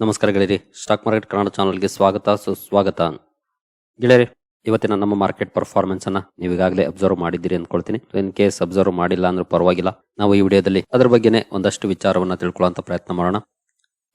ನಮಸ್ಕಾರ ಗೆಳೆಯರಿ stock market Kannada ಚಾನಲ್ಗೆ ಸ್ವಾಗತ, ಸುಸ್ವಾಗತ. ಗೆಳೆಯರಿ, ಇವತ್ತಿನ ನಮ್ಮ ಮಾರ್ಕೆಟ್ ಪರ್ಫಾರ್ಮೆನ್ಸ್ ಅನ್ನ ನೀವು ಈಗಾಗಲೇ ಅಬ್ಸರ್ವ್ ಮಾಡಿದ್ದೀರಿ ಅಂದ್ಕೊಳ್ತೀನಿ. ಇನ್ ಕೇಸ್ ಅಬ್ಸರ್ವ್ ಮಾಡಿಲ್ಲ ಅಂದ್ರೆ ಪರವಾಗಿಲ್ಲ. ನಾವು ಈ ವಿಡಿಯೋದಲ್ಲಿ ಅದ್ರ ಬಗ್ಗೆನೇ ಒಂದಷ್ಟು ವಿಚಾರವನ್ನ ತಿಳ್ಕೊಳ್ಳುವಂತ ಪ್ರಯತ್ನ ಮಾಡೋಣ.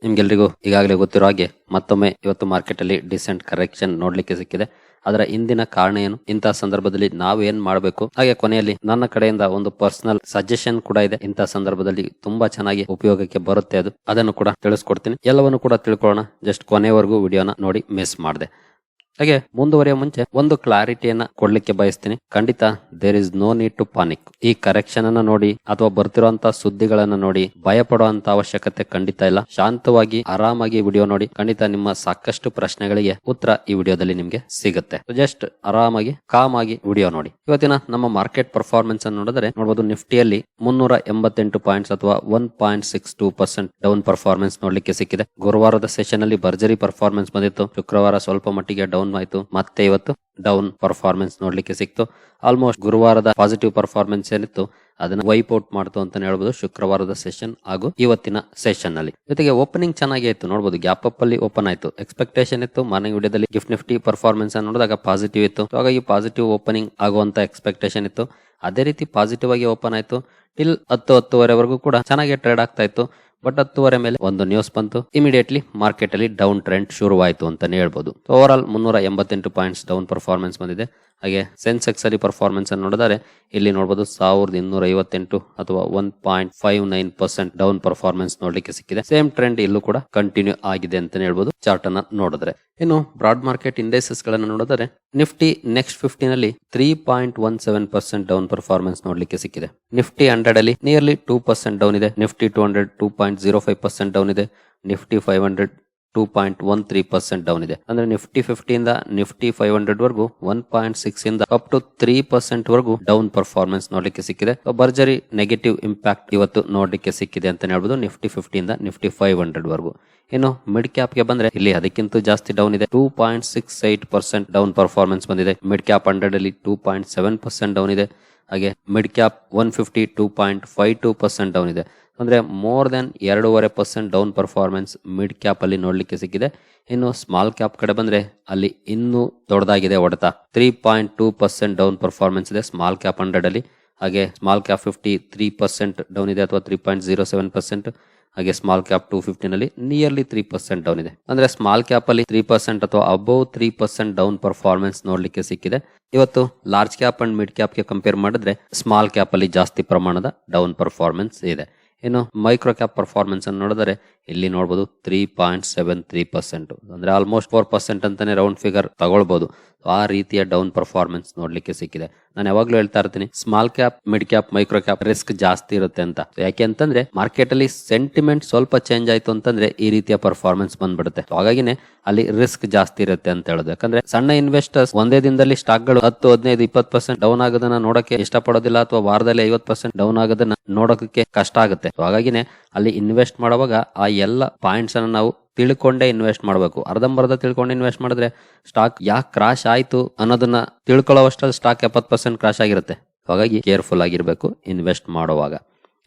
ನಿಮ್ಗೆಲ್ರಿಗೂ ಈಗಾಗಲೇ ಗೊತ್ತಿರೋ ಹಾಗೆ ಮತ್ತೊಮ್ಮೆ ಇವತ್ತು ಮಾರ್ಕೆಟ್ ಅಲ್ಲಿ ಡಿಸೆಂಟ್ ಕರೆಕ್ಷನ್ ನೋಡ್ಲಿಕ್ಕೆ ಸಿಕ್ಕಿದೆ. ಅದರ ಹಿಂದಿನ ಕಾರಣ ಏನು? ಇಂತಹ ಸಂದರ್ಭದಲ್ಲಿ ನಾವು ಏನ್ ಮಾಡಬೇಕು? ಹಾಗೆ ಕೊನೆಯಲ್ಲಿ ನನ್ನ ಕಡೆಯಿಂದ ಒಂದು ಪರ್ಸನಲ್ ಸಜೆಷನ್ ಕೂಡ ಇದೆ. ಇಂತಹ ಸಂದರ್ಭದಲ್ಲಿ ತುಂಬಾ ಚೆನ್ನಾಗಿ ಉಪಯೋಗಕ್ಕೆ ಬರುತ್ತೆ ಅದು. ಅದನ್ನು ಕೂಡ ತಿಳಿಸ್ಕೊಡ್ತೀನಿ. ಎಲ್ಲವನ್ನು ಕೂಡ ತಿಳ್ಕೊಳ್ಳೋಣ. ಜಸ್ಟ್ ಕೊನೆವರೆಗೂ ವಿಡಿಯೋನ ನೋಡಿ ಮಿಸ್ ಮಾಡಿದೆ. ಹಾಗೆ ಮುಂದುವರಿಯೋ ಮುಂಚೆ ಒಂದು ಕ್ಲಾರಿಟಿಯನ್ನ ಕೊಡ್ಲಿಕ್ಕೆ ಬಯಸ್ತೀನಿ. ಖಂಡಿತ there is no need to panic ಈ ಕರೆಕ್ಷನ್ ಅನ್ನ ನೋಡಿ ಅಥವಾ ಬರ್ತಿರುವಂತ ಸುದ್ದಿಗಳನ್ನ ನೋಡಿ ಭಯ ಪಡುವಂತ ಅವಶ್ಯಕತೆ ಖಂಡಿತ ಇಲ್ಲ. ಶಾಂತವಾಗಿ, ಆರಾಮಾಗಿ ವಿಡಿಯೋ ನೋಡಿ. ಖಂಡಿತ ನಿಮ್ಮ ಸಾಕಷ್ಟು ಪ್ರಶ್ನೆಗಳಿಗೆ ಉತ್ತರ ಈ ವಿಡಿಯೋದಲ್ಲಿ ನಿಮ್ಗೆ ಸಿಗುತ್ತೆ. ಜಸ್ಟ್ ಆರಾಮಾಗಿ ಕಾಮ್ ಆಗಿ ವಿಡಿಯೋ ನೋಡಿ. ಇವತ್ತಿನ ನಮ್ಮ ಮಾರ್ಕೆಟ್ ಪರ್ಫಾರ್ಮೆನ್ಸ್ ಅನ್ನು ನೋಡಿದ್ರೆ ನೋಡಬಹುದು ನಿಫ್ಟಿಯಲ್ಲಿ ಮುನ್ನೂರ ಎಂಬತ್ತೆಂಟು ಪಾಯಿಂಟ್ಸ್ ಅಥವಾ one point six two percent down performance ನೋಡ್ಲಿಕ್ಕೆ ಸಿಕ್ಕಿದೆ. ಗುರುವಾರದ ಸೆಷನ್ ಅಲ್ಲಿ ಭರ್ಜರಿ ಪರ್ಫಾರ್ಮೆನ್ಸ್ ಬಂದಿತ್ತು. ಶುಕ್ರವಾರ ಸ್ವಲ್ಪ ಮಟ್ಟಿಗೆ ಡೌನ್ ಆಯ್ತು. ಮತ್ತೆ ಇವತ್ತು ಡೌನ್ ಪರ್ಫಾರ್ಮೆನ್ಸ್ ನೋಡ್ಲಿಕ್ಕೆ ಸಿಕ್ತು. ಆಲ್ಮೋಸ್ಟ್ ಗುರುವಾರದ ಪಾಸಿಟಿವ್ ಪರ್ಫಾರ್ಮೆನ್ಸ್ ಏನಿತ್ತು, ಅದನ್ನ ವೈಪ್ ಔಟ್ ಮಾಡ್ತು ಅಂತ ಹೇಳ್ಬೋದು ಶುಕ್ರವಾರದ ಸೆಷನ್ ಹಾಗೂ ಇವತ್ತಿನ ಸೆಷನ್ ಅಲ್ಲಿ. ಜೊತೆಗೆ ಓಪನಿಂಗ್ ಚೆನ್ನಾಗಿ ಆಯ್ತು ನೋಡಬಹುದು ಗ್ಯಾಪ್ ಅಪ್ ಅಲ್ಲಿ ಓಪನ್ ಆಯ್ತು. ಎಕ್ಸ್ಪೆಕ್ಟೇಷನ್ ಇತ್ತು ಮಾರ್ನಿಂಗ್ ವಿಡಿಯೋದಲ್ಲಿ ಗಿಫ್ಟ್ ನಿಫ್ಟಿ ಪರ್ಫಾರ್ಮೆನ್ಸ್ ನೋಡಿದಾಗ ಪಾಸಿಟಿವ್ ಇತ್ತು. ಹಾಗಾಗಿ ಪಾಸಿಟಿವ್ ಓಪನಿಂಗ್ ಆಗುವಂತ ಎಕ್ಸ್ಪೆಕ್ಟೇಷನ್ ಇತ್ತು. ಅದೇ ರೀತಿ ಪಾಸಿಟಿವ್ ಆಗಿ ಓಪನ್ ಆಯ್ತು. ಟಿಲ್ ಹತ್ತು ಹತ್ತುವರೆವರೆಗೂ ಕೂಡ ಚೆನ್ನಾಗಿ ಟ್ರೇಡ್ ಆಗ್ತಾ ಇತ್ತು. ಬಟ್ ಹತ್ತುವರೆ ಮೇಲೆ ಒಂದು ನ್ಯೂಸ್ ಬಂತು. ಇಮಿಡಿಯೇಟ್ಲಿ ಮಾರ್ಕೆಟ್ ಅಲ್ಲಿ ಡೌನ್ ಟ್ರೆಂಡ್ ಶುರುವಾಯಿತು ಅಂತಾನೆ ಹೇಳ್ಬೋದು. ಓವರ್ ಆಲ್ ಮುನ್ನೂರ ಎಂಬತ್ತೆಂಟು ಪಾಯಿಂಟ್ಸ್ ಡೌನ್ ಪರ್ಫಾರ್ಮೆನ್ಸ್ ಬಂದಿದೆ. ಹಾಗೆ ಸೆನ್ಸೆಕ್ಸ್ ಅಲ್ಲಿ ಪರ್ಫಾರ್ಮೆನ್ಸ್ ಅನ್ನು ನೋಡಿದರೆ ಇಲ್ಲಿ ನೋಡಬಹುದು ಸಾವಿರದ ಇನ್ನೂರ ಐವತ್ತೆಂಟು ಅಥವಾ one point five nine percent down performance ನೋಡ್ಲಿಕ್ಕೆ ಸಿಕ್ಕಿದೆ. ಸೇಮ್ ಟ್ರೆಂಡ್ ಇಲ್ಲೂ ಕೂಡ ಕಂಟಿನ್ಯೂ ಆಗಿದೆ ಅಂತಾನೆ ಹೇಳ್ಬೋದು ಚಾರ್ಟ್ ಅನ್ನ ನೋಡಿದ್ರೆ. ಇನ್ನು ಬ್ರಾಡ್ ಮಾರ್ಕೆಟ್ ಇಂಡೆಕ್ಸಸ್ಗಳನ್ನು ನೋಡಿದರೆ Nifty next ಫಿಫ್ಟಿನಲ್ಲಿ three point one seven percent down performance ನೋಡ್ಲಿಕ್ಕೆ ಸಿಕ್ಕಿದೆ. ನಿಫ್ಟಿ ಹಂಡ್ರೆಡ್ ಅಲ್ಲಿ ನಿಯರ್ಲಿ ಟೂ ಪರ್ಸೆಂಟ್ ಡೌನ್ ಇದೆ. Nifty two hundred two point zero five percent down ಇದೆ. Nifty five hundred two point one three percent down ಇದೆ. ಅಂದ್ರೆ Nifty ಫಿಫ್ಟಿಯಿಂದ Nifty five hundred ವರೆಗೂ one point six ಇಂದ up to three percent ವರೆಗೂ down performance ನೋಡ್ಲಿಕ್ಕೆ ಸಿಕ್ಕಿದೆ. ಭರ್ಜರಿ ನೆಗೆಟಿವ್ ಇಂಪ್ಯಾಕ್ಟ್ ಇವತ್ತು ನೋಡ್ಲಿಕ್ಕೆ ಸಿಕ್ಕಿದೆ ಅಂತ ಹೇಳ್ಬೋದು. ನಿಫ್ಟಿ ಫಿಫ್ಟಿಯಿಂದ ನಿಫ್ಟಿ ಫೈವ್ ಹಂಡ್ರೆಡ್ ವರೆಗೂ. ಇನ್ನು ಮಿಡ್ ಕ್ಯಾಪ್ಗೆ ಬಂದ್ರೆ ಇಲ್ಲಿ ಅದಕ್ಕಿಂತ ಜಾಸ್ತಿ ಡೌನ್ ಇದೆ. Two point six eight percent down performance ಬಂದಿದೆ. ಮಿಡ್ ಕ್ಯಾಪ್ ಹಂಡ್ರೆಡ್ ಅಲ್ಲಿ two point seven percent down ಇದೆ. ಹಾಗೆ mid cap one fifty two point five two percent down ಇದೆ. ಅಂದರೆ ಮೋರ್ ದೆನ್ ಎರಡೂವರೆ ಪರ್ಸೆಂಟ್ ಡೌನ್ ಪರ್ಫಾರ್ಮೆನ್ಸ್ ಮಿಡ್ ಕ್ಯಾಪಲ್ಲಿ ನೋಡಲಿಕ್ಕೆ ಸಿಕ್ಕಿದೆ. ಇನ್ನು ಸ್ಮಾಲ್ ಕ್ಯಾಪ್ ಕಡೆ ಬಂದರೆ ಅಲ್ಲಿ ಇನ್ನೂ ದೊಡ್ಡದಾಗಿದೆ ಒಡೆತ three point two percent down performance ಇದೆ ಸ್ಮಾಲ್ ಕ್ಯಾಪ್ ಹಂಡ್ರೆಡಲ್ಲಿ ಹಾಗೆ small cap fifty three percent down ಇದೆ ಅಥವಾ three point zero seven percent ಹಾಗೆ ಸ್ಮಾಲ್ ಕ್ಯಾಪ್ ಟೂ ನಲ್ಲಿ ನಿಯರ್ಲಿ ತ್ರೀ ಪರ್ಸೆಂಟ್ ಡೌನ್ ಇದೆ. ಅಂದ್ರೆ ಸ್ಮಾಲ್ ಕ್ಯಾಪ್ ಅಲ್ಲಿ ತ್ರೀ ಪರ್ಸೆಂಟ್ ಅಥವಾ above three percent down performance ನೋಡ್ಲಿಕ್ಕೆ ಸಿಕ್ಕಿದೆ. ಇವತ್ತು ಲಾರ್ಜ್ ಕ್ಯಾಪ್ ಅಂಡ್ ಮಿಡ್ ಕ್ಯಾಪ್ಗೆ ಕಂಪೇರ್ ಮಾಡಿದ್ರೆ ಸ್ಮಾಲ್ ಕ್ಯಾಪ್ ಅಲ್ಲಿ ಜಾಸ್ತಿ ಪ್ರಮಾಣದ ಡೌನ್ ಪರ್ಫಾರ್ಮೆನ್ಸ್ ಇದೆ. ಇನ್ನು ಮೈಕ್ರೋ ಕ್ಯಾಪ್ ಪರ್ಫಾರ್ಮೆನ್ಸ್ ಅನ್ನು ನೋಡಿದರೆ ಇಲ್ಲಿ ನೋಡ್ಬೋದು three point seven three percent ಅಂದ್ರೆ ಆಲ್ಮೋಸ್ಟ್ ಫೋರ್ ಪರ್ಸೆಂಟ್ ಅಂತಾನೆ ರೌಂಡ್ ಫಿಗರ್ ತಗೊಳ್ಬಹುದು ಆ ರೀತಿಯ ಡೌನ್ ಪರ್ಫಾರ್ಮೆನ್ಸ್ ನೋಡ್ಲಿಕ್ಕೆ ಸಿಕ್ಕಿದೆ. ನಾನು ಯಾವಾಗ್ಲೂ ಹೇಳ್ತಾ ಇರ್ತೀನಿ small cap mid cap micro cap risk ಜಾಸ್ತಿ ಇರುತ್ತೆ ಅಂತ. ಯಾಕೆ ಅಂತಂದ್ರೆ ಮಾರ್ಕೆಟ್ ಅಲ್ಲಿ ಸೆಂಟಿಮೆಂಟ್ ಸ್ವಲ್ಪ ಚೇಂಜ್ ಆಯ್ತು ಅಂತಂದ್ರೆ ಈ ರೀತಿಯ ಪರ್ಫಾರ್ಮೆನ್ಸ್ ಬಂದ್ಬಿಡುತ್ತೆ. ಹಾಗಾಗಿನೇ ಅಲ್ಲಿ ರಿಸ್ಕ್ ಜಾಸ್ತಿ ಇರುತ್ತೆ ಅಂತ ಹೇಳೋದು. ಯಾಕಂದ್ರೆ ಸಣ್ಣ ಇನ್ವೆಸ್ಟರ್ಸ್ ಒಂದೇ ದಿನದಲ್ಲಿ ಸ್ಟಾಕ್ಗಳು ಹತ್ತು, ಹದಿನೈದು, ಇಪ್ಪತ್ತು ಪರ್ಸೆಂಟ್ ಡೌನ್ ಆಗೋದನ್ನ ನೋಡಕ್ಕೆ ಇಷ್ಟಪಡೋದಿಲ್ಲ ಅಥವಾ ವಾರದಲ್ಲಿ ಐವತ್ತು ಪರ್ಸೆಂಟ್ ಡೌನ್ ಆಗೋದನ್ನ ನೋಡೋಕೆ ಕಷ್ಟ ಆಗುತ್ತೆ. ಹಾಗಾಗಿನೇ ಅಲ್ಲಿ ಇನ್ವೆಸ್ಟ್ ಮಾಡುವಾಗ ಆ ಎಲ್ಲ ಪಾಯಿಂಟ್ಸ್ ಅನ್ನು ನಾವು ತಿಳ್ಕೊಂಡೇ ಇನ್ವೆಸ್ಟ್ ಮಾಡಬೇಕು. ಅರ್ಧಂಬರ್ಧ ತಿಳ್ಕೊಂಡು ಇನ್ವೆಸ್ಟ್ ಮಾಡಿದ್ರೆ ಸ್ಟಾಕ್ ಯಾಕೆ ಕ್ರಾಶ್ ಆಯಿತು ಅನ್ನೋದನ್ನ ತಿಳ್ಕೊಳ್ಳೋವಷ್ಟು ಸ್ಟಾಕ್ ಎಪ್ಪತ್ತು ಪರ್ಸೆಂಟ್ ಕ್ರಾಶ್ ಆಗಿರುತ್ತೆ. ಹಾಗಾಗಿ ಕೇರ್ಫುಲ್ ಆಗಿರಬೇಕು ಇನ್ವೆಸ್ಟ್ ಮಾಡುವಾಗ.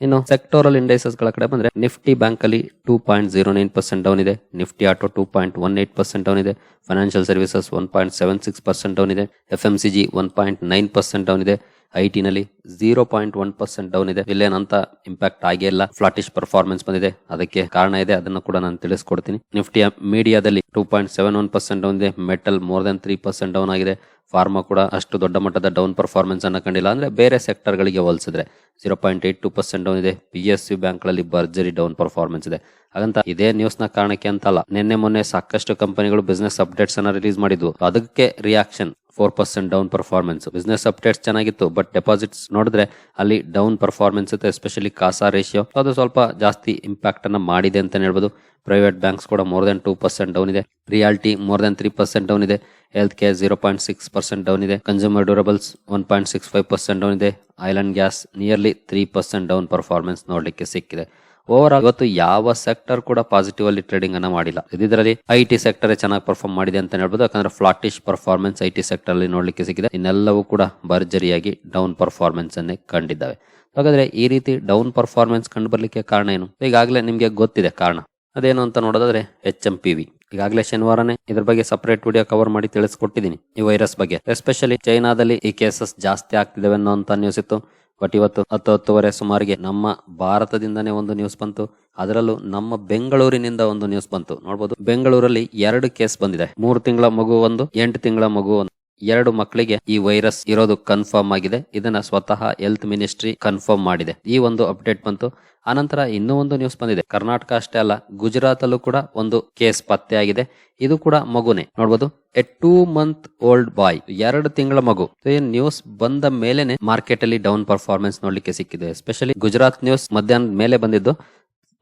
ಇನ್ನು ಸೆಕ್ಟೋರಲ್ ಇಂಡೈಸಸ್ಗಳ ಕಡೆ ಬಂದ್ರೆ ನಿಫ್ಟಿ ಬ್ಯಾಂಕ್ ಅಲ್ಲಿ two point zero nine percent down ಇದೆ. Nifty auto two point one eight percent down ಇದೆ. Financial services one point seven six percent down ಇದೆ. F M C G one point nine percent down ಇದೆ. I T ನಲ್ಲಿ zero point one percent down ಇದೆ. ಇಲ್ಲೇನಂತ impact ಆಗೇ ಇಲ್ಲ. Flattish performance ಬಂದಿದೆ. ಅದಕ್ಕೆ ಕಾರಣ ಇದೆ. ಅದನ್ನು ಕೂಡ ನಾನು ತಿಳಿಸ್ಕೊಡ್ತೀನಿ. ನಿಫ್ಟಿಯ ಮೀಡಿಯಾದಲ್ಲಿ two point seven one percent down ಇದೆ. Metal more than three percent down ಆಗಿದೆ. ಫಾರ್ಮಾ ಕೂಡ ಅಷ್ಟು ದೊಡ್ಡ ಮಟ್ಟದ ಡೌನ್ ಪರ್ಫಾರ್ಮೆನ್ಸ್ ಅನ್ನು ಕಂಡಿಲ್ಲ. ಅಂದ್ರೆ ಬೇರೆ ಸೆಕ್ಟರ್ ಗಳಿಗೆ ಹೋಲಿಸಿದ್ರೆ zero point eight two percent down ಇದೆ. ಪಿ ಎಸ್ ಯು ಬ್ಯಾಂಕ್ಗಳಲ್ಲಿ ಭರ್ಜರಿ ಡೌನ್ ಪರ್ಫಾರ್ಮೆನ್ಸ್ ಇದೆ. ಹಾಗಂತ ಇದೇ ನ್ಯೂಸ್ನ ಕಾರಣಕ್ಕೆ ಅಂತಲ್ಲ. ನಿನ್ನೆ ಮೊನ್ನೆ ಸಾಕಷ್ಟು ಕಂಪನಿಗಳು ಬಿಸ್ನೆಸ್ ಅಪ್ಡೇಟ್ಸ್ ಅನ್ನ ರಿಲೀಸ್ ಮಾಡಿದ್ವು. ಅದಕ್ಕೆ reaction four percent down performance business updates ಚೆನ್ನಾಗಿತ್ತು ಬಟ್ ಡೆಪಾಸಿಟ್ಸ್ ನೋಡಿದ್ರೆ ಅಲ್ಲಿ ಡೌನ್ ಪರ್ಫಾರ್ಮೆನ್ಸ್ ಇತ್ತು ಎಸ್ಪೆಷಲಿ ಕಾಸಾ ರೇಷಿಯೋ ಅದು ಸ್ವಲ್ಪ ಜಾಸ್ತಿ ಇಂಪ್ಯಾಕ್ಟ್ ಅನ್ನ ಮಾಡಿದೆ ಅಂತ ಹೇಳ್ಬೋದು. ಪ್ರೈವೇಟ್ ಬ್ಯಾಂಕ್ಸ್ ಕೂಡ more than two percent down ಇದೆ. Realty more than three percent down ಇದೆ. Health care zero point six percent down ಇದೆ. Consumer durables one point six five percent down ಇದೆ. Oil and gas nearly three percent down performance ನೋಡಲಿಕ್ಕೆ ಸಿಕ್ಕಿದೆ. Over all ಇವತ್ತು ಯಾವ sector ಕೂಡ positive ಅಲ್ಲಿ trading ಅನ್ನ ಮಾಡಿಲ್ಲ. ಇದರಲ್ಲಿ ಐ ಟಿ ಸೆಕ್ಟರ್ ಚೆನ್ನಾಗಿ ಪರ್ಫಾರ್ಮ್ ಮಾಡಿದೆ ಅಂತ ಹೇಳ್ಬೋದು. ಯಾಕಂದ್ರೆ flattish performance I T sector ಅಲ್ಲಿ ನೋಡ್ಲಿಕ್ಕೆ ಸಿಕ್ಕಿದೆ. ಇನ್ನೆಲ್ಲವೂ ಕೂಡ ಭರ್ಜರಿಯಾಗಿ ಡೌನ್ ಪರ್ಫಾರ್ಮೆನ್ಸ್ ಅನ್ನೇ ಕಂಡಿದ್ದಾವೆ. ಹಾಗಾದ್ರೆ ಈ ರೀತಿ ಡೌನ್ ಪರ್ಫಾರ್ಮೆನ್ಸ್ ಕಂಡು ಬರ್ಲಿಕ್ಕೆ ಕಾರಣ ಏನು? ಈಗಾಗಲೇ ನಿಮ್ಗೆ ಗೊತ್ತಿದೆ ಕಾರಣ. ಅದೇನು ಅಂತ ನೋಡೋದಾದ್ರೆ ಎಚ್ ಎಂ ಪಿ ವಿ ಈಗಾಗಲೇ ಶನಿವಾರನೇ ಇದ್ರ ಬಗ್ಗೆ ಸಪರೇಟ್ ವಿಡಿಯೋ ಕವರ್ ಮಾಡಿ ತಿಳಿಸ್ಕೊಟ್ಟಿದ್ದೀನಿ ಈ ವೈರಸ್ ಬಗ್ಗೆ. ಎಸ್ಪೆಷಲಿ ಚೈನಾದಲ್ಲಿ ಈ ಕೇಸಸ್ ಜಾಸ್ತಿ ಆಗ್ತಿದಾವೆ ಅನ್ನೋ ನ್ಯೂಸ್ ಇತ್ತು. ಬಟ್ ಇವತ್ತು ಹತ್ತು ಹತ್ತುವರೆ ಸುಮಾರಿಗೆ ನಮ್ಮ ಭಾರತದಿಂದನೇ ಒಂದು ನ್ಯೂಸ್ ಬಂತು. ಅದರಲ್ಲೂ ನಮ್ಮ ಬೆಂಗಳೂರಿನಿಂದ ಒಂದು ನ್ಯೂಸ್ ಬಂತು. ನೋಡ್ಬೋದು, ಬೆಂಗಳೂರಲ್ಲಿ ಎರಡು ಕೇಸ್ ಬಂದಿದೆ. ಮೂರು ತಿಂಗಳ ಮಗು ಒಂದು, ಎಂಟು ತಿಂಗಳ ಮಗು ಒಂದು. ಎರಡು ಮಕ್ಕಳಿಗೆ ಈ ವೈರಸ್ ಇರೋದು ಕನ್ಫರ್ಮ್ ಆಗಿದೆ. ಇದನ್ನ ಸ್ವತಃ ಹೆಲ್ತ್ ಮಿನಿಸ್ಟ್ರಿ ಕನ್ಫರ್ಮ್ ಮಾಡಿದೆ. ಈ ಒಂದು ಅಪ್ಡೇಟ್ ಬಂತು. ಆನಂತರ ಇನ್ನೂ ಒಂದು ನ್ಯೂಸ್ ಬಂದಿದೆ. ಕರ್ನಾಟಕ ಅಷ್ಟೇ ಅಲ್ಲ ಗುಜರಾತ್ ಅಲ್ಲೂ ಕೂಡ ಒಂದು ಕೇಸ್ ಪತ್ತೆ ಆಗಿದೆ. ಇದು ಕೂಡ ಮಗುನೇ. ನೋಡ್ಬೋದು a two month old boy ಎರಡು ತಿಂಗಳ ಮಗು. ನ್ಯೂಸ್ ಬಂದ ಮೇಲೆನೆ ಮಾರ್ಕೆಟ್ ಅಲ್ಲಿ ಡೌನ್ ಪರ್ಫಾರ್ಮೆನ್ಸ್ ನೋಡ್ಲಿಕ್ಕೆ ಸಿಕ್ಕಿದೆ. ಎಸ್ಪೆಷಲಿ ಗುಜರಾತ್ ನ್ಯೂಸ್ ಮಧ್ಯಾಹ್ನದ ಮೇಲೆ ಬಂದಿದ್ದು.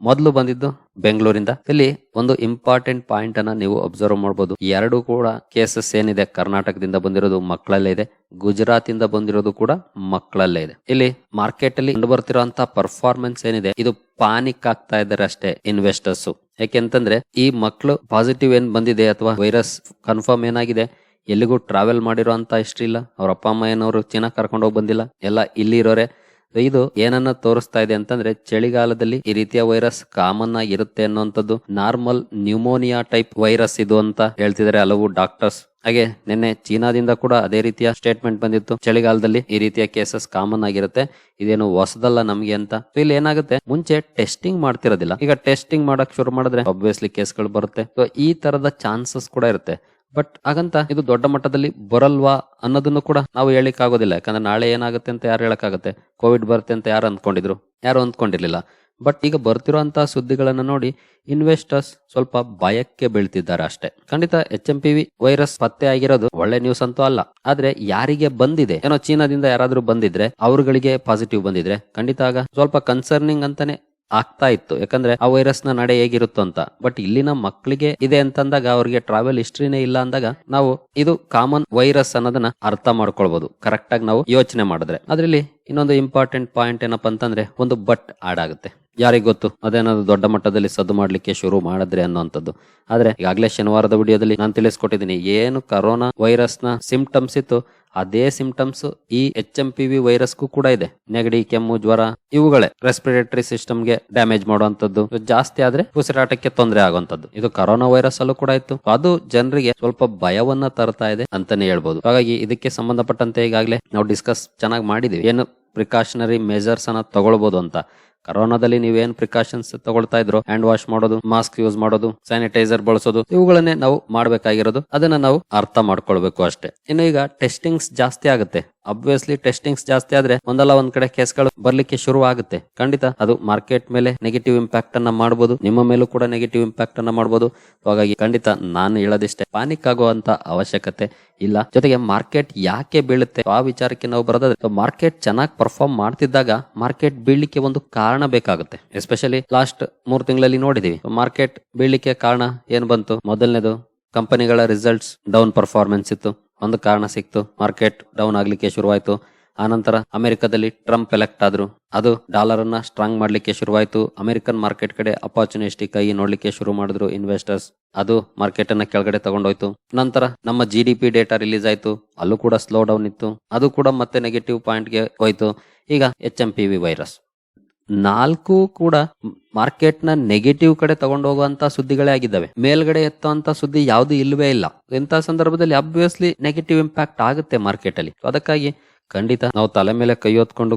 ಮೊದಲು ಬಂದಿದ್ದು ಬೆಂಗಳೂರಿಂದ. ಇಲ್ಲಿ ಒಂದು ಇಂಪಾರ್ಟೆಂಟ್ ಪಾಯಿಂಟ್ ಅನ್ನ ನೀವು ಅಬ್ಸರ್ವ್ ಮಾಡಬಹುದು ಎರಡು ಕೂಡ ಕೇಸಸ್ ಏನಿದೆ, ಕರ್ನಾಟಕದಿಂದ ಬಂದಿರೋದು ಮಕ್ಕಳಲ್ಲೇ ಇದೆ. ಗುಜರಾತ್ ಇಂದ ಬಂದಿರೋದು ಕೂಡ ಮಕ್ಕಳಲ್ಲೇ ಇದೆ. ಇಲ್ಲಿ ಮಾರ್ಕೆಟ್ ಅಲ್ಲಿ ಕಂಡು ಬರ್ತಿರೋಂತ ಪರ್ಫಾರ್ಮೆನ್ಸ್ ಏನಿದೆ, ಇದು ಪಾನಿಕ್ ಆಗ್ತಾ ಇದ್ದಾರೆ ಅಷ್ಟೇ ಇನ್ವೆಸ್ಟರ್ಸ್ ಯಾಕೆಂತಂದ್ರೆ ಈ ಮಕ್ಕಳು ಪಾಸಿಟಿವ್ ಏನ್ ಬಂದಿದೆ ಅಥವಾ ವೈರಸ್ ಕನ್ಫರ್ಮ್ ಏನಾಗಿದೆ, ಎಲ್ಲಿಗೂ ಟ್ರಾವೆಲ್ ಮಾಡಿರೋ ಅಂತ ಇಷ್ಟ ಇಲ್ಲ. ಅವ್ರ ಅಪ್ಪ, ಅಮ್ಮ ಏನವರು ಚೀನಾ ಕರ್ಕೊಂಡು ಹೋಗಿ ಬಂದಿಲ್ಲ. ಎಲ್ಲ ಇಲ್ಲಿ ಇರೋರೆ ಇದು ಏನನ್ನ ತೋರಿಸ್ತಾ ಇದೆ ಅಂತಂದ್ರೆ ಚಳಿಗಾಲದಲ್ಲಿ ಈ ರೀತಿಯ ವೈರಸ್ ಕಾಮನ್ ಆಗಿರುತ್ತೆ ಅನ್ನುವಂಥದ್ದು ನಾರ್ಮಲ್ ನ್ಯೂಮೋನಿಯಾ ಟೈಪ್ ವೈರಸ್ ಇದು ಅಂತ ಹೇಳ್ತಿದ್ದಾರೆ ಹಲವು ಡಾಕ್ಟರ್ಸ್ ಹಾಗೆ ನಿನ್ನೆ ಚೀನಾದಿಂದ ಕೂಡ ಅದೇ ರೀತಿಯ ಸ್ಟೇಟ್ಮೆಂಟ್ ಬಂದಿತ್ತು. ಚಳಿಗಾಲದಲ್ಲಿ ಈ ರೀತಿಯ ಕೇಸಸ್ ಕಾಮನ್ ಆಗಿರುತ್ತೆ. ಇದೇನು ಹೊಸದಲ್ಲ ನಮ್ಗೆ ಅಂತ. ಇಲ್ಲಿ ಏನಾಗುತ್ತೆ? ಮುಂಚೆ ಟೆಸ್ಟಿಂಗ್ ಮಾಡ್ತಿರೋದಿಲ್ಲ. ಈಗ ಟೆಸ್ಟಿಂಗ್ ಮಾಡಕ್ ಶುರು ಮಾಡಿದ್ರೆ ಆಬ್ವಿಯಸ್ಲಿ ಕೇಸ್ಗಳು ಬರುತ್ತೆ. ಸೊ ಈ ತರದ ಚಾನ್ಸಸ್ ಕೂಡ ಇರುತ್ತೆ. ಬಟ್ ಹಾಗಂತ ಇದು ದೊಡ್ಡ ಮಟ್ಟದಲ್ಲಿ ಬರಲ್ವಾ ಅನ್ನೋದನ್ನು ಕೂಡ ನಾವು ಹೇಳಿಕ್ ಆಗೋದಿಲ್ಲ ಯಾಕಂದ್ರೆ ನಾಳೆ ಏನಾಗುತ್ತೆ ಅಂತ ಯಾರು ಹೇಳಕ್ಕಾಗತ್ತೆ? ಕೋವಿಡ್ ಬರುತ್ತೆ ಅಂತ ಯಾರು ಅಂದ್ಕೊಂಡಿದ್ರು? ಯಾರು ಅಂದ್ಕೊಂಡಿರ್ಲಿಲ್ಲ. ಬಟ್ ಈಗ ಬರ್ತಿರೋಂತಹ ಸುದ್ದಿಗಳನ್ನ ನೋಡಿ ಇನ್ವೆಸ್ಟರ್ಸ್ ಸ್ವಲ್ಪ ಭಯಕ್ಕೆ ಬೀಳ್ತಿದ್ದಾರೆ ಅಷ್ಟೇ. ಖಂಡಿತ H M P V virus ಪತ್ತೆ ಆಗಿರೋದು ಒಳ್ಳೆ ನ್ಯೂಸ್ ಅಂತೂ ಅಲ್ಲ. ಆದ್ರೆ ಯಾರಿಗೆ ಬಂದಿದೆ? ಏನೋ ಚೀನಾದಿಂದ ಯಾರಾದ್ರೂ ಬಂದಿದ್ರೆ, ಅವ್ರಗಳಿಗೆ ಪಾಸಿಟಿವ್ ಬಂದಿದ್ರೆ ಖಂಡಿತ ಆಗ ಸ್ವಲ್ಪ ಕನ್ಸರ್ನಿಂಗ್ ಅಂತಾನೆ ಆಗ್ತಾ ಇತ್ತು. ಯಾಕಂದ್ರೆ ಆ ವೈರಸ್ನ ನಡೆ ಹೇಗಿರುತ್ತೋ ಅಂತ. ಬಟ್ ಇಲ್ಲಿನ ಮಕ್ಕಳಿಗೆ ಇದೆ ಅಂತಂದಾಗ ಅವ್ರಿಗೆ ಟ್ರಾವೆಲ್ ಹಿಸ್ಟ್ರಿನೇ ಇಲ್ಲ ಅಂದಾಗ ನಾವು ಇದು ಕಾಮನ್ ವೈರಸ್ ಅನ್ನೋದನ್ನ ಅರ್ಥ ಮಾಡ್ಕೊಳ್ಬಹುದು ಕರೆಕ್ಟ್ ಆಗಿ ನಾವು ಯೋಚನೆ ಮಾಡಿದ್ರೆ. ಅದ್ರಲ್ಲಿ ಇನ್ನೊಂದು ಇಂಪಾರ್ಟೆಂಟ್ ಪಾಯಿಂಟ್ ಏನಪ್ಪಾ ಅಂತಂದ್ರೆ ಒಂದು ಬಟ್ ಆಡ್ ಆಗುತ್ತೆ. ಯಾರಿಗ್ ಗೊತ್ತು? ಅದೇನಾದ್ರು ದೊಡ್ಡ ಮಟ್ಟದಲ್ಲಿ ಸದ್ದು ಮಾಡ್ಲಿಕ್ಕೆ ಶುರು ಮಾಡಿದ್ರೆ ಅನ್ನೋಂಥದ್ದು. ಆದ್ರೆ ಈಗಾಗಲೇ ಶನಿವಾರದ ವಿಡಿಯೋದಲ್ಲಿ ನಾನು ತಿಳಿಸ್ಕೊಟ್ಟಿದ್ದೀನಿ. ಏನು ಕರೋನಾ ವೈರಸ್ನ ಸಿಂಪ್ಟಮ್ಸ್ ಇತ್ತು ಅದೇ ಸಿಂಪ್ಟಮ್ಸ್ ಈ ಎಚ್ ಎಂ ಪಿ ವಿ ವೈರಸ್ಗೂ ಕೂಡ ಇದೆ. ನೆಗಡಿ, ಕೆಮ್ಮು, ಜ್ವರ, ಇವುಗಳೇ ರೆಸ್ಪಿರೇಟರಿ ಸಿಸ್ಟಮ್ಗೆ ಡ್ಯಾಮೇಜ್ ಮಾಡುವಂತದ್ದು ಜಾಸ್ತಿ ಆದ್ರೆ ಉಸಿರಾಟಕ್ಕೆ ತೊಂದರೆ ಆಗುವಂತದ್ದು ಇದು ಕರೋನಾ ವೈರಸ್ ಅಲ್ಲೂ ಕೂಡ ಇತ್ತು. ಅದು ಜನರಿಗೆ ಸ್ವಲ್ಪ ಭಯವನ್ನ ತರ್ತಾ ಇದೆ ಅಂತಾನೆ ಹೇಳ್ಬೋದು. ಹಾಗಾಗಿ ಇದಕ್ಕೆ ಸಂಬಂಧಪಟ್ಟಂತೆ ಈಗಾಗಲೇ ನಾವು ಡಿಸ್ಕಸ್ ಚೆನ್ನಾಗಿ ಮಾಡಿದೀವಿ. ಏನು ಪ್ರಿಕಾಷನರಿ ಮೆಜರ್ಸ್ ಅನ್ನ ತಗೊಳ್ಬಹುದು ಅಂತ. ಕರೋನಾದಲ್ಲಿ ನೀವೇನ್ ಪ್ರಿಕಾಷನ್ಸ್ ತಗೊಳ್ತಾ ಇದ್ರು ಹ್ಯಾಂಡ್ ವಾಶ್ ಮಾಡೋದು ಮಾಸ್ಕ್ ಯೂಸ್ ಮಾಡೋದು ಸ್ಯಾನಿಟೈಸರ್ ಬಳಸೋದು, ಇವುಗಳನ್ನೇ ನಾವು ಮಾಡಬೇಕಾಗಿರೋದು. ಅದನ್ನ ನಾವು ಅರ್ಥ ಮಾಡ್ಕೊಳ್ಬೇಕು ಅಷ್ಟೇ. ಇನ್ನು ಈಗ ಟೆಸ್ಟಿಂಗ್ಸ್ ಜಾಸ್ತಿ ಆಗುತ್ತೆ. ಅಬ್ವಿಯಸ್ಲಿ ಟೆಸ್ಟಿಂಗ್ಸ್ ಜಾಸ್ತಿ ಆದ್ರೆ ಒಂದಲ್ಲ ಒಂದ್ ಕಡೆ ಕೇಸ್ಗಳು ಬರ್ಲಿಕ್ಕೆ ಶುರು ಆಗುತ್ತೆ ಖಂಡಿತ, ಅದು ಮಾರ್ಕೆಟ್ ಮೇಲೆ ನೆಗೆಟಿವ್ ಇಂಪ್ಯಾಕ್ಟ್ ಅನ್ನ ಮಾಡಬಹುದು ನಿಮ್ಮ ಮೇಲೂ ಕೂಡ ನೆಗೆಟಿವ್ ಇಂಪ್ಯಾಕ್ಟ್ ಅನ್ನ ಮಾಡಬಹುದು ಹಾಗಾಗಿ ಖಂಡಿತ ನಾನು ಹೇಳೋದಿಷ್ಟೇ ಪಾನಿಕ್ ಆಗುವಂತ ಅವಶ್ಯಕತೆ ಇಲ್ಲ. ಜೊತೆಗೆ ಮಾರ್ಕೆಟ್ ಯಾಕೆ ಬೀಳುತ್ತೆ? ಆ ವಿಚಾರಕ್ಕೆ ನಾವು ಬರೋದಾದ್ರೆ ಮಾರ್ಕೆಟ್ ಚೆನ್ನಾಗಿ ಪರ್ಫಾರ್ಮ್ ಮಾಡ್ತಿದ್ದಾಗ ಮಾರ್ಕೆಟ್ ಬೀಳಲಿಕ್ಕೆ ಒಂದು ಕಾರಣ ಬೇಕಾಗುತ್ತೆ. ಎಸ್ಪೆಷಲಿ ಲಾಸ್ಟ್ ಮೂರು ತಿಂಗಳಲ್ಲಿ ನೋಡಿದೀವಿ. ಮಾರ್ಕೆಟ್ ಬೀಳಲಿಕ್ಕೆ ಕಾರಣ ಏನ್ ಬಂತು? ಮೊದಲನೇದು ಕಂಪನಿಗಳ ರಿಸಲ್ಟ್ಸ್ ಡೌನ್ ಪರ್ಫಾರ್ಮೆನ್ಸ್ ಇತ್ತು. ಒಂದು ಕಾರಣ ಸಿಕ್ತು. ಮಾರ್ಕೆಟ್ ಡೌನ್ ಆಗ್ಲಿಕ್ಕೆ ಶುರುವಾಯ್ತು. ಆನಂತರ ಅಮೆರಿಕದಲ್ಲಿ ಟ್ರಂಪ್ ಎಲೆಕ್ಟ್ ಆದ್ರು. ಅದು ಡಾಲರ್ ಅನ್ನ ಸ್ಟ್ರಾಂಗ್ ಮಾಡ್ಲಿಕ್ಕೆ ಶುರುವಾಯ್ತು. ಅಮೆರಿಕನ್ ಮಾರ್ಕೆಟ್ ಕಡೆ ಅಪಾರ್ಚುನಿಸ್ಟಿಕ್ ಆಗಿ ನೋಡ್ಲಿಕ್ಕೆ ಶುರು ಮಾಡಿದ್ರು ಇನ್ವೆಸ್ಟರ್ಸ್. ಅದು ಮಾರ್ಕೆಟ್ ಅನ್ನ ಕೆಳಗಡೆ ತಗೊಂಡೋಯ್ತು. ನಂತರ ನಮ್ಮ G D P data release ಆಯ್ತು. ಅಲ್ಲೂ ಕೂಡ ಸ್ಲೋ ಡೌನ್ ಇತ್ತು. ಅದು ಕೂಡ ಮತ್ತೆ ನೆಗೆಟಿವ್ ಪಾಯಿಂಟ್ಗೆ ಹೋಯ್ತು. ಈಗ H M P V virus ನಾಲ್ಕು ಕೂಡ ಮಾರ್ಕೆಟ್ನ ನೆಗೆಟಿವ್ ಕಡೆ ತಗೊಂಡು ಹೋಗುವಂತ ಸುದ್ದಿಗಳೇ ಆಗಿದ್ದಾವೆ. ಮೇಲ್ಗಡೆ ಎತ್ತುವಂತ ಸುದ್ದಿ ಯಾವ್ದು ಇಲ್ಲವೇ ಇಲ್ಲ. ಇಂತಹ ಸಂದರ್ಭದಲ್ಲಿ ಅಬ್ವಿಯಸ್ಲಿ ನೆಗೆಟಿವ್ ಇಂಪ್ಯಾಕ್ಟ್ ಆಗುತ್ತೆ ಮಾರ್ಕೆಟ್ ಅಲ್ಲಿ ಅದಕ್ಕಾಗಿ ಖಂಡಿತ ನಾವು ತಲೆ ಮೇಲೆ ಕೈ ಹೊತ್ಕೊಂಡು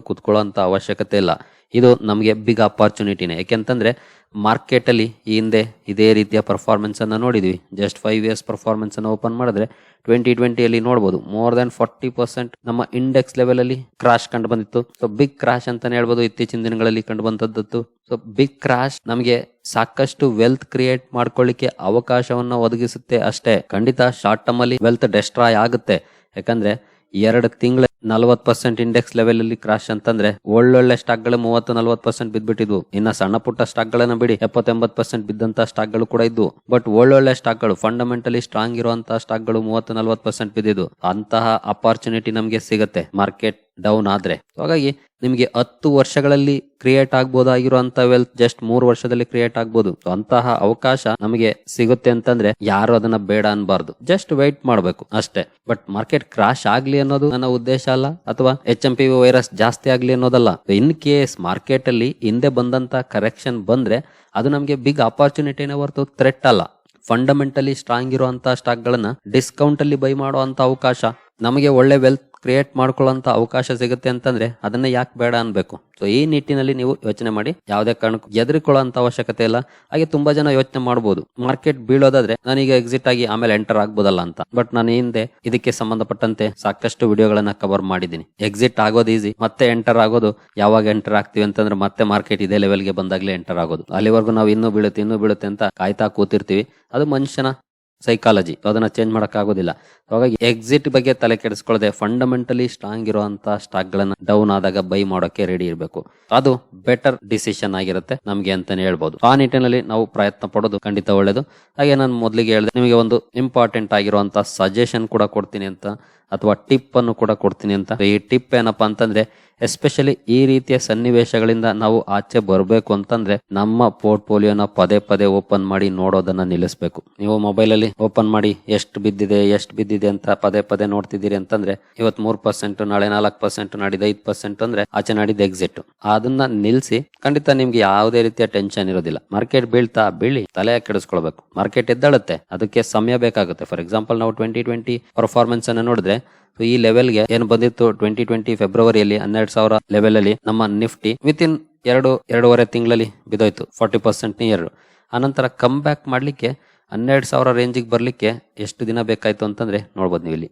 ಅವಶ್ಯಕತೆ ಇಲ್ಲ. ಇದು ನಮಗೆ ಬಿಗ್ ಅಪಾರ್ಚುನಿಟಿನೇ ಯಾಕೆಂತಂದ್ರೆ ಮಾರ್ಕೆಟ್ ಅಲ್ಲಿ ಈ ಹಿಂದೆ ಇದೇ ರೀತಿಯ ಪರ್ಫಾರ್ಮೆನ್ಸನ್ನು ನೋಡಿದ್ವಿ. ಜಸ್ಟ್ ಫೈವ್ ಇಯರ್ಸ್ ಪರ್ಫಾರ್ಮೆನ್ಸನ್ನು ಓಪನ್ ಮಾಡಿದ್ರೆ ಟ್ವೆಂಟಿ ಟ್ವೆಂಟಿಯಲ್ಲಿ ನೋಡಬಹುದು ಮೋರ್ ದನ್ ಫಾರ್ಟಿ ಪರ್ಸೆಂಟ್ ನಮ್ಮ ಇಂಡೆಕ್ಸ್ ಲೆವೆಲಲ್ಲಿ ಕ್ರಾಶ್ ಕಂಡು ಬಂದಿತ್ತು. ಸೊ ಬಿಗ್ ಕ್ರಾಶ್ ಅಂತಲೇ ಹೇಳ್ಬೋದು ಇತ್ತೀಚಿನ ದಿನಗಳಲ್ಲಿ ಕಂಡು ಬಂದದ್ದು ಸೊ ಬಿಗ್ ಕ್ರಾಶ್ ನಮಗೆ ಸಾಕಷ್ಟು ವೆಲ್ತ್ ಕ್ರಿಯೇಟ್ ಮಾಡ್ಕೊಳ್ಳಿಕ್ಕೆ ಅವಕಾಶವನ್ನ ಒದಗಿಸುತ್ತೆ ಅಷ್ಟೇ. ಖಂಡಿತ ಶಾರ್ಟ್ ಟರ್ಮ್ ಅಲ್ಲಿ ವೆಲ್ತ್ ಡೆಸ್ಟ್ರಾಯ್ ಆಗುತ್ತೆ. ಯಾಕಂದ್ರೆ ಎರಡು ತಿಂಗಳ ನಲವತ್ ಪರ್ಸೆಂಟ್ ಇಂಡೆಕ್ಸ್ ಲೆವೆಲ್ ಅಲ್ಲಿ ಕ್ರಾಶ್ ಅಂತಂದ್ರೆ ಒಳ್ಳೊಳ್ಳೆ ಸ್ಟಾಕ್ಗಳು ಮೂವತ್ತು ನಲ್ವತ್ ಪರ್ಸೆಂಟ್ ಬಿದ್ಬಿಟ್ಟಿದ್ವು. ಇನ್ನ ಸಣ್ಣ ಪುಟ್ಟ ಸ್ಟಾಕ್ ಗಳನ್ನ ಬಿಡಿ ಎಪ್ಪತ್ತೆಂಬತ್ ಪರ್ಸೆಂಟ್ ಬಿದ್ದಂತ ಸ್ಟಾಕ್ಗಳು ಕೂಡ ಇದ್ವು. ಬಟ್ ಒಳ್ಳೊಳ್ಳೆ ಸ್ಟಾಕ್ಗಳು ಫಂಡಮೆಂಟಲಿ ಸ್ಟ್ರಾಂಗ್ ಇರುವಂತಹ ಸ್ಟಾಕ್ಗಳು ಮೂವತ್ತು ನಲ್ವತ್ ಪರ್ಸೆಂಟ್ ಬಿದ್ದಿದ್ದು ಅಂತಹ ಅಪಾರ್ಚುನಿಟಿ ನಮಗೆ ಸಿಗುತ್ತೆ ಮಾರ್ಕೆಟ್ ಡೌನ್ ಆದ್ರೆ. ಹಾಗಾಗಿ ನಿಮಗೆ ಹತ್ತು ವರ್ಷಗಳಲ್ಲಿ ಕ್ರಿಯೇಟ್ ಆಗ್ಬೋದಾಗಿರುವಂತ ವೆಲ್ತ್ ಜಸ್ಟ್ ಮೂರು ವರ್ಷದಲ್ಲಿ ಕ್ರಿಯೇಟ್ ಆಗ್ಬೋದು. ಅಂತಹ ಅವಕಾಶ ನಮಗೆ ಸಿಗುತ್ತೆ ಅಂತಂದ್ರೆ ಯಾರು ಅದನ್ನ ಬೇಡ ಅನ್ಬಾರ್ದು. ಜಸ್ಟ್ ವೈಟ್ ಮಾಡಬೇಕು ಅಷ್ಟೇ. ಬಟ್ ಮಾರ್ಕೆಟ್ ಕ್ರಾಶ್ ಆಗ್ಲಿ ಅನ್ನೋದು ನನ್ನ ಉದ್ದೇಶ. ಅಲ್ಲ? ಅಥವಾ H M P V virus ಜಾಸ್ತಿ ಆಗ್ಲಿ ಅನ್ನೋದಲ್ಲ? ಇನ್ ಕೇಸ್ ಮಾರ್ಕೆಟ್ ಅಲ್ಲಿ ಹಿಂದೆ ಬಂದಂತ ಕರೆಕ್ಷನ್ ಬಂದ್ರೆ ಅದು ನಮಗೆ ಬಿಗ್ ಆಪರ್ಚುನಿಟಿನೇ ಹೊರತು ಥ್ರೆಟ್ ಅಲ್ಲ. ಫಂಡಮೆಂಟಲಿ ಸ್ಟ್ರಾಂಗ್ ಇರುವಂತಹ ಸ್ಟಾಕ್ ಗಳನ್ನ ಡಿಸ್ಕೌಂಟ್ ಅಲ್ಲಿ ಬೈ ಮಾಡುವಂತ ಅವಕಾಶ ನಮಗೆ ಒಳ್ಳೆ ವೆಲ್ತ್ ಕ್ರಿಯೇಟ್ ಮಾಡ್ಕೊಳ್ಳೋಂತ ಅವಕಾಶ ಸಿಗುತ್ತೆ ಅಂತಂದ್ರೆ ಅದನ್ನ ಯಾಕೆ ಬೇಡ ಅನ್ಬೇಕು. ಸೊ ಈ ನಿಟ್ಟಿನಲ್ಲಿ ನೀವು ಯೋಚನೆ ಮಾಡಿ, ಯಾವುದೇ ಕಾರಣಕ್ಕೂ ಎದುರಿಕೊಳ್ಳುವಂತ ಅವಶ್ಯಕತೆ ಇಲ್ಲ. ಹಾಗೆ ತುಂಬಾ ಜನ ಯೋಚನೆ ಮಾಡಬಹುದು ಮಾರ್ಕೆಟ್ ಬೀಳೋದಾದ್ರೆ ನಾನೀಗ ಎಕ್ಸಿಟ್ ಆಗಿ ಆಮೇಲೆ ಎಂಟರ್ ಆಗ್ಬೋದಲ್ಲ ಅಂತ. ಬಟ್ ನಾನು ಹಿಂದೆ ಇದಕ್ಕೆ ಸಂಬಂಧಪಟ್ಟಂತೆ ಸಾಕಷ್ಟು ವಿಡಿಯೋಗಳನ್ನ ಕವರ್ ಮಾಡಿದ್ದೀನಿ. ಎಕ್ಸಿಟ್ ಆಗೋದು ಈಸಿ ಮತ್ತೆ ಎಂಟರ್ ಆಗೋದು. ಯಾವಾಗ ಎಂಟರ್ ಆಗ್ತೀವಿ ಅಂತಂದ್ರೆ ಮತ್ತೆ ಮಾರ್ಕೆಟ್ ಇದೇ ಲೆವೆಲ್ಗೆ ಬಂದಾಗಲೇ ಎಂಟರ್ ಆಗೋದು. ಅಲ್ಲಿವರೆಗೂ ನಾವು ಇನ್ನೂ ಬೀಳುತ್ತೆ ಇನ್ನೂ ಬೀಳುತ್ತೆ ಅಂತ ಕಾಯ್ತಾ ಕೂತಿರ್ತೀವಿ. ಅದು ಮನುಷ್ಯನ ಸೈಕಾಲಜಿ ಅದನ್ನು ಚೇಂಜ್ ಮಾಡೋಕ್ಕಾಗೋದಿಲ್ಲ. ಹಾಗಾಗಿ ಎಕ್ಸಿಟ್ ಬಗ್ಗೆ ತಲೆ ಕೆಡಿಸ್ಕೊಳ್ಳದೆ ಫಂಡಮೆಂಟಲಿ ಸ್ಟ್ರಾಂಗ್ ಇರುವಂತಹ ಸ್ಟಾಕ್ ಗಳನ್ನ ಡೌನ್ ಆದಾಗ ಬೈ ಮಾಡೋಕೆ ರೆಡಿ ಇರಬೇಕು. ಅದು ಬೆಟರ್ ಡಿಸಿಷನ್ ಆಗಿರುತ್ತೆ ನಮಗೆ ಅಂತಾನೆ ಹೇಳ್ಬೋದು. ಆ ನಿಟ್ಟಿನಲ್ಲಿ ನಾವು ಪ್ರಯತ್ನ ಪಡೋದು ಖಂಡಿತ ಒಳ್ಳೇದು. ಹಾಗೆ ನಾನು ಮೊದಲಿಗೆ ಹೇಳಿದೆ ನಿಮಗೆ ಒಂದು ಇಂಪಾರ್ಟೆಂಟ್ ಆಗಿರುವಂತಹ ಸಜೆಷನ್ ಕೂಡ ಕೊಡ್ತೀನಿ ಅಂತ ಅಥವಾ ಟಿಪ್ ಅನ್ನು ಕೂಡ ಕೊಡ್ತೀನಿ ಅಂತ. ಈ ಟಿಪ್ ಏನಪ್ಪಾ ಅಂತಂದ್ರೆ ಎಸ್ಪೆಷಲಿ ಈ ರೀತಿಯ ಸನ್ನಿವೇಶಗಳಿಂದ ನಾವು ಆಚೆ ಬರಬೇಕು ಅಂತಂದ್ರೆ ನಮ್ಮ ಪೋರ್ಟ್ಫೋಲಿಯೋನ ಪದೇ ಪದೇ ಓಪನ್ ಮಾಡಿ ನೋಡೋದನ್ನ ನಿಲ್ಲಿಸಬೇಕು. ನೀವು ಮೊಬೈಲ್ ಅಲ್ಲಿ ಓಪನ್ ಮಾಡಿ ಎಷ್ಟು ಬಿದ್ದಿದೆ ಎಷ್ಟು ಬಿದ್ದಿದೆ ಅಂತ ಪದೇ ಪದೇ ನೋಡ್ತಿದ್ದೀರಿ ಅಂತಂದ್ರೆ ಇವತ್ ಮೂರ್ ಪರ್ಸೆಂಟ್, ನಾಳೆ ನಾಲ್ಕು ಪರ್ಸೆಂಟ್, ನಾಡಿದ ಐದ್ ಪರ್ಸೆಂಟ್ ಅಂದ್ರೆ ಆಚೆ ನಾಡಿದ ಎಕ್ಸಿಟ್ ಅದನ್ನ ನಿಲ್ಸಿ ಖಂಡಿತ ನಿಮ್ಗೆ ಯಾವುದೇ ರೀತಿಯ ಟೆನ್ಷನ್ ಇರೋದಿಲ್ಲ. ಮಾರ್ಕೆಟ್ ಬೀಳ್ತಾ ಬೀಳಿ ತಲೆ ಕೆಡಿಸ್ಕೊಳ್ಬೇಕು. ಮಾರ್ಕೆಟ್ ಎದ್ದಾಳುತ್ತೆ. ಅದಕ್ಕೆ ಸಮಯ ಬೇಕಾಗುತ್ತೆ. ಫಾರ್ ಎಕ್ಸಾಂಪಲ್ ನಾವು ಟ್ವೆಂಟಿ ಟ್ವೆಂಟಿ ಪರ್ಫಾರ್ಮೆನ್ಸ್ ಅನ್ನ ನೋಡಿದ್ರೆ ಸೊ ಈ ಲೆವೆಲ್ಗೆ ಏನು ಬಂದಿತ್ತು ಟ್ವೆಂಟಿ ಟ್ವೆಂಟಿ ಫೆಬ್ರವರಿಯಲ್ಲಿ ಹನ್ನೆರಡು ಸಾವಿರ ಲೆವೆಲ್ ಅಲ್ಲಿ ನಮ್ಮ ನಿಫ್ಟಿ ವಿತ್ ಇನ್ ಎರಡು, ಎರಡೂವರೆ ತಿಂಗಳಲ್ಲಿ ಬಿದ್ದೋಯ್ತು ಫಾರ್ಟಿ ಪರ್ಸೆಂಟ್ ನಿಯರ್ ಆನಂತರ ಕಮ್ ಬ್ಯಾಕ್ ಮಾಡ್ಲಿಕ್ಕೆ ಹನ್ನೆರಡು ಸಾವಿರ ರೇಂಜಿಗೆ ಬರಲಿಕ್ಕೆ ಎಷ್ಟು ದಿನ ಬೇಕಾಯ್ತು ಅಂತಂದ್ರೆ ನೋಡ್ಬೋದು ನೀವು ಇಲ್ಲಿ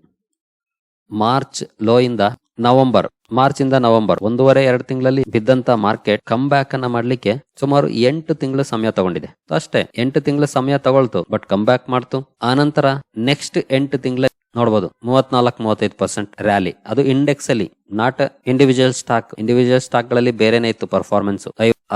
ಮಾರ್ಚ್ ಲೋ ಇಂದ ನವೆಂಬರ್ ಮಾರ್ಚ್ ಇಂದ ನವೆಂಬರ್ ಒಂದೂವರೆ, ಎರಡು ತಿಂಗಳಲ್ಲಿ ಬಿದ್ದಂತ ಮಾರ್ಕೆಟ್ ಕಮ್ ಬ್ಯಾಕ್ ಅನ್ನ ಮಾಡ್ಲಿಕ್ಕೆ ಸುಮಾರು ಎಂಟು ತಿಂಗಳ ಸಮಯ ತಗೊಂಡಿದೆ. ಅಷ್ಟೇ, ಎಂಟು ತಿಂಗಳ ಸಮಯ ತಗೊಳ್ತು ಬಟ್ ಕಮ್ ಬ್ಯಾಕ್ ಮಾಡ್ತು. ಆನಂತರ ನೆಕ್ಸ್ಟ್ ಎಂಟು ತಿಂಗಳ ನೋಡಬಹುದು ಮೂವತ್ನಾಲ್ಕು, ಮೂವತ್ತೈದು ಪರ್ಸೆಂಟ್ ರ್ಯಾಲಿ ಅದು ಇಂಡೆಕ್ಸ್ ಅಲ್ಲಿ. ನಾಟ್ ಇಂಡಿವಿಜುವಲ್ ಸ್ಟಾಕ್ ಇಂಡಿವಿಜುವಲ್ ಸ್ಟಾಕ್ಗಳಲ್ಲಿ ಬೇರೆನೇ ಇತ್ತು ಪರ್ಫಾರ್ಮೆನ್ಸ್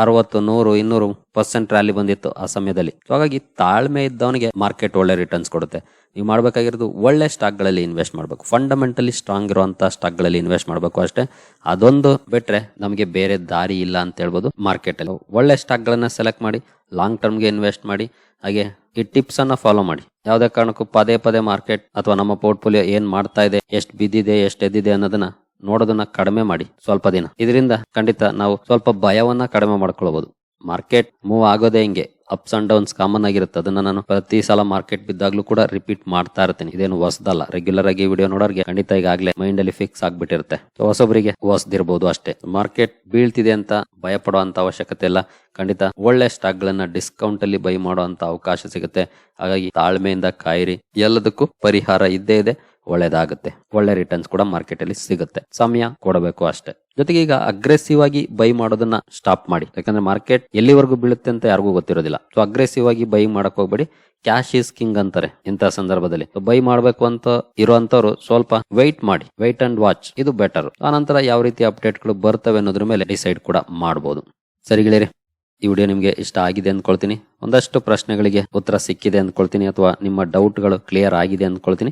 ಅರವತ್ತು, ನೂರು, ಇನ್ನೂರು ಪರ್ಸೆಂಟ್ ರ್ಯಾಲಿ ಬಂದಿತ್ತು ಆ ಸಮಯದಲ್ಲಿ. ಹಾಗಾಗಿ ತಾಳ್ಮೆ ಇದ್ದವನಿಗೆ ಮಾರ್ಕೆಟ್ ಒಳ್ಳೆ ರಿಟರ್ನ್ಸ್ ಕೊಡುತ್ತೆ. ನೀವು ಮಾಡಬೇಕಾಗಿರೋದು ಒಳ್ಳೆ ಸ್ಟಾಕ್ಗಳಲ್ಲಿ ಇನ್ವೆಸ್ಟ್ ಮಾಡಬೇಕು. ಫಂಡಮೆಂಟಲಿ ಸ್ಟ್ರಾಂಗ್ ಇರುವಂತಹ ಸ್ಟಾಕ್ಗಳಲ್ಲಿ ಇನ್ವೆಸ್ಟ್ ಮಾಡಬೇಕು ಅಷ್ಟೇ. ಅದೊಂದು ಬಿಟ್ಟರೆ ನಮಗೆ ಬೇರೆ ದಾರಿ ಇಲ್ಲ ಅಂತ ಹೇಳ್ಬೋದು ಮಾರ್ಕೆಟಲ್ಲಿ ಒಳ್ಳೆ ಸ್ಟಾಕ್ ಗಳನ್ನ ಸೆಲೆಕ್ಟ್ ಮಾಡಿ ಲಾಂಗ್ ಟರ್ಮ್ಗೆ ಇನ್ವೆಸ್ಟ್ ಮಾಡಿ, ಹಾಗೆ ಈ ಟಿಪ್ಸ್ ಅನ್ನ ಫಾಲೋ ಮಾಡಿ. ಯಾವುದೇ ಕಾರಣಕ್ಕೂ ಪದೇ ಪದೇ ಮಾರ್ಕೆಟ್ ಅಥವಾ ನಮ್ಮ ಪೋರ್ಟ್ಫೋಲಿಯೋ ಏನು ಮಾಡ್ತಾ ಇದೆ, ಎಷ್ಟು ಬಿದ್ದಿದೆ, ಎಷ್ಟು ಎದ್ದಿದೆ ಅನ್ನೋದನ್ನ ನೋಡೋದನ್ನ ಕಡಿಮೆ ಮಾಡಿ ಸ್ವಲ್ಪ ದಿನ. ಇದರಿಂದ ಖಂಡಿತ ನಾವು ಸ್ವಲ್ಪ ಭಯವನ್ನ ಕಡಿಮೆ ಮಾಡ್ಕೊಳ್ಬಹುದು ಮಾರ್ಕೆಟ್ ಮೂವ್ ಆಗೋದೇ ಹಿಂಗೆ. ಅಪ್ಸ್ ಅಂಡ್ ಡೌನ್ಸ್ ಕಾಮನ್ ಆಗಿರುತ್ತೆ. ಅದನ್ನ ನಾನು ಪ್ರತಿ ಸಲ ಮಾರ್ಕೆಟ್ ಬಿದ್ದಾಗ್ಲೂ ಕೂಡ ರಿಪೀಟ್ ಮಾಡ್ತಾ ಇರ್ತೀನಿ. ಇದೇನು ಹೊಸದಲ್ಲ. ರೆಗ್ಯುಲರ್ ಆಗಿ ವಿಡಿಯೋ ನೋಡೋರಿಗೆ ಖಂಡಿತ ಈಗಾಗಲೇ ಮೈಂಡ್ ಅಲ್ಲಿ ಫಿಕ್ಸ್ ಆಗ್ಬಿಟ್ಟಿರುತ್ತೆ. ಹೊಸೊಬ್ಬರಿಗೆ ಹೊಸದಿರ್ಬೋದು ಅಷ್ಟೇ. ಮಾರ್ಕೆಟ್ ಬೀಳ್ತಿದೆ ಅಂತ ಭಯ ಪಡುವಂತ ಅವಶ್ಯಕತೆ ಇಲ್ಲ. ಖಂಡಿತ ಒಳ್ಳೆ ಸ್ಟಾಕ್ ಗಳನ್ನ ಡಿಸ್ಕೌಂಟ್ ಅಲ್ಲಿ ಬೈ ಮಾಡುವಂತ ಅವಕಾಶ ಸಿಗುತ್ತೆ. ಹಾಗಾಗಿ ತಾಳ್ಮೆಯಿಂದ ಕಾಯಿರಿ. ಎಲ್ಲದಕ್ಕೂ ಪರಿಹಾರ ಇದ್ದೇ ಇದೆ. ಒಳ್ಳೇದಾಗುತ್ತೆ. ಒಳ್ಳೆ ರಿಟರ್ನ್ಸ್ ಕೂಡ ಮಾರ್ಕೆಟ್ ಅಲ್ಲಿ ಸಿಗುತ್ತೆ. ಸಮಯ ಕೊಡಬೇಕು ಅಷ್ಟೇ. ಜೊತೆಗೆ ಈಗ ಅಗ್ರೆಸಿವ್ ಆಗಿ ಬೈ ಮಾಡೋದನ್ನ ಸ್ಟಾಪ್ ಮಾಡಿ. ಯಾಕಂದ್ರೆ ಮಾರ್ಕೆಟ್ ಎಲ್ಲಿವರೆಗೂ ಬೀಳುತ್ತೆ ಅಂತ ಯಾರಿಗೂ ಗೊತ್ತಿರೋದಿಲ್ಲ. ಸೊ ಅಗ್ರೆಸಿವ್ ಆಗಿ ಬೈ ಮಾಡಕ್ ಹೋಗ್ಬೇಡಿ. ಕ್ಯಾಶ್ ಈಸ್ ಕಿಂಗ್ ಅಂತಾರೆ ಇಂತಹ ಸಂದರ್ಭದಲ್ಲಿ. ಬೈ ಮಾಡಬೇಕು ಅಂತ ಇರುವಂತವ್ರು ಸ್ವಲ್ಪ ವೈಟ್ ಮಾಡಿ. ವೈಟ್ ಅಂಡ್ ವಾಚ್ ಇದು ಬೆಟರ್ ಆನಂತರ ಯಾವ ರೀತಿ ಅಪ್ಡೇಟ್ಗಳು ಬರ್ತವೆ ಅನ್ನೋದ್ರ ಮೇಲೆ ಡಿಸೈಡ್ ಕೂಡ ಮಾಡಬಹುದು ಸರಿ ಗೆಳೆಯರೆ, ಈ ವಿಡಿಯೋ ನಿಮಗೆ ಇಷ್ಟ ಆಗಿದೆ ಅಂದ್ಕೊಳ್ತೀನಿ ಒಂದಷ್ಟು ಪ್ರಶ್ನೆಗಳಿಗೆ ಉತ್ತರ ಸಿಕ್ಕಿದೆ ಅಂದ್ಕೊಳ್ತೀನಿ ಅಥವಾ ನಿಮ್ಮ ಡೌಟ್ಗಳು ಕ್ಲಿಯರ್ ಆಗಿದೆ ಅಂದ್ಕೊಳ್ತೀನಿ